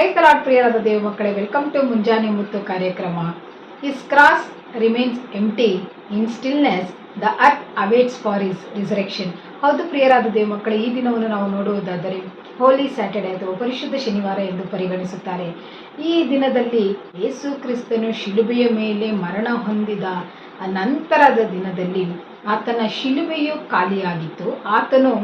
ಕ್ರೈಸ್ತಲಾಡ್ ಪ್ರಿಯರಾದ ದೇವ ಮಕ್ಕಳೇ. Welcome to ಮುಂಜಾನೆ ಮುತ್ತು ಕಾರ್ಯಕ್ರಮ. His cross remains empty in stillness the earth awaits for his resurrection ಹೌದು ಪ್ರಿಯರಾದ ದೇವ ಮಕ್ಕಳೇ, ಈ ದಿನವನ್ನು ನಾವು ನೋಡುವುದಾದರೆ ಹೋಲಿ ಸ್ಯಾಟರ್ಡೆ ಅಥವಾ ಪರಿಶುದ್ಧ ಶನಿವಾರ ಎಂದು ಪರಿಗಣಿಸುತ್ತಾರೆ. ಈ ದಿನದಲ್ಲಿ ಯೇಸು ಕ್ರಿಸ್ತನು ಶಿಲುಬೆಯ ಮೇಲೆ ಮರಣ ಹೊಂದಿದ ನಂತರದ ದಿನದಲ್ಲಿ ಆತನ ಶಿಲುಬೆಯು ಖಾಲಿಯಾಗಿತ್ತು. ಆತನು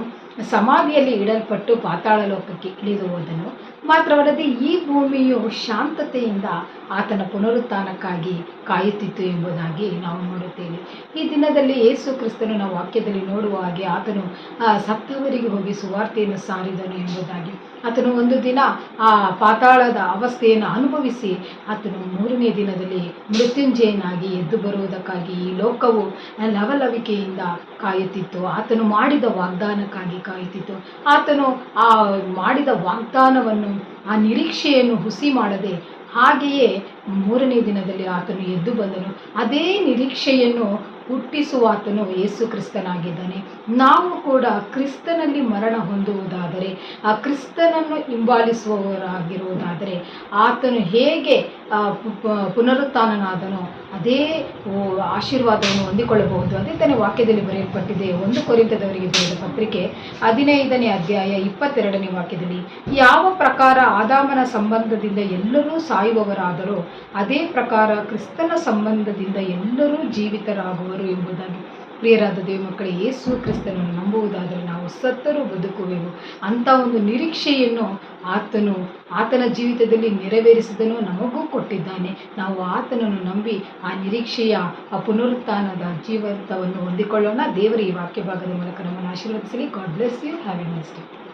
ಸಮಾಧಿಯಲ್ಲಿ ಇಡಲ್ಪಟ್ಟು ಪಾತಾಳ ಲೋಕಕ್ಕೆ ಇಳಿದು ಹೋದನು. ಮಾತ್ರವಲ್ಲದೆ ಈ ಭೂಮಿಯು ಶಾಂತತೆಯಿಂದ ಆತನ ಪುನರುತ್ಥಾನಕ್ಕಾಗಿ ಕಾಯುತ್ತಿತ್ತು ಎಂಬುದಾಗಿ ನಾವು ನೋಡುತ್ತೇವೆ. ಈ ದಿನದಲ್ಲಿ ಯೇಸು ಕ್ರಿಸ್ತನು ನಾವು ವಾಕ್ಯದಲ್ಲಿ ನೋಡುವ ಹಾಗೆ ಆತನು ಆ, ಸತ್ತವರಿಗೆ ಹೋಗಿ ಸುವಾರ್ತೆಯನ್ನು ಸಾರಿದನು ಎಂಬುದಾಗಿ. ಆತನು ಒಂದು ದಿನ ಆ ಪಾತಾಳದ ಅವಸ್ಥೆಯನ್ನು ಅನುಭವಿಸಿ ಆತನು ಮೂರನೇ ದಿನದಲ್ಲಿ ಮೃತ್ಯುಂಜಯನಾಗಿ ಎದ್ದು ಬರುವುದಕ್ಕಾಗಿ ಈ ಲೋಕವು ಲವಲವಿಕೆಯಿಂದ ಕಾಯುತ್ತಿತ್ತು. ಆತನು ಮಾಡಿದ ವಾಗ್ದಾನಕ್ಕಾಗಿ ಕಾಯುತ್ತಿತ್ತು. ಆತನು ಆ ಮಾಡಿದ ವಾಗ್ದಾನವನ್ನು ಆ ನಿರೀಕ್ಷೆಯನ್ನು ಹುಸಿ ಮಾಡದೆ ಹಾಗೆಯೇ ಮೂರನೇ ದಿನದಲ್ಲಿ ಆತನು ಎದ್ದು ಬಂದನು. ಅದೇ ನಿರೀಕ್ಷೆಯನ್ನು ಹುಟ್ಟಿಸುವ ಆತನು ಯೇಸು ಕ್ರಿಸ್ತನಾಗಿದ್ದಾನೆ. ನಾವು ಕೂಡ ಕ್ರಿಸ್ತನಲ್ಲಿ ಮರಣ ಹೊಂದುವುದಾದರೆ, ಆ ಕ್ರಿಸ್ತನನ್ನು ಹಿಂಬಾಲಿಸುವವರಾಗಿರುವುದಾದರೆ, ಆತನು ಹೇಗೆ ಪುನರುತ್ಥಾನನಾದನೋ ಅದೇ ಆಶೀರ್ವಾದವನ್ನು ಹೊಂದಿಕೊಳ್ಳಬಹುದು. ಅದೇ ತಾನೇ ವಾಕ್ಯದಲ್ಲಿ ಬರೆಯಲ್ಪಟ್ಟಿದೆ. ಒಂದು ಕೊರಿತದವರಿಗೆ ಬರೆದ ಪತ್ರಿಕೆ ಹದಿನೈದನೇ ಅಧ್ಯಾಯ ಇಪ್ಪತ್ತೆರಡನೇ ವಾಕ್ಯದಲ್ಲಿ, ಯಾವ ಪ್ರಕಾರ ಆದಾಮನ ಸಂಬಂಧದಿಂದ ಎಲ್ಲರೂ ಸಾಯುವವರಾದರೂ, ಅದೇ ಪ್ರಕಾರ ಕ್ರಿಸ್ತನ ಸಂಬಂಧದಿಂದ ಎಲ್ಲರೂ ಜೀವಿತರಾಗುವರು ಎಂಬುದಾಗಿ ಪ್ರಿಯರಾದ ದೇವ ಮಕ್ಕಳೇ ಯೇಸು ಕ್ರಿಸ್ತನನ್ನು ನಂಬುವುದಾದರೆ ನಾವು ಸತ್ತರೂ ಬದುಕುವೆವು. ಅಂಥ ಒಂದು ನಿರೀಕ್ಷೆಯನ್ನು ಆತನು ಆತನ ಜೀವಿತದಲ್ಲಿ ನೆರವೇರಿಸಿದನು, ನಮಗೂ ಕೊಟ್ಟಿದ್ದಾನೆ. ನಾವು ಆತನನ್ನು ನಂಬಿ ಆ ನಿರೀಕ್ಷೆಯ, ಆ ಪುನರುತ್ಥಾನದ ಜೀವಂತವನ್ನು ಹೊಂದಿಕೊಳ್ಳೋಣ. ದೇವರ ಈ ವಾಕ್ಯ ಭಾಗದ ಮೂಲಕ ನಮ್ಮನ್ನು ಆಶೀರ್ವದಿಸಲಿ. God bless you have a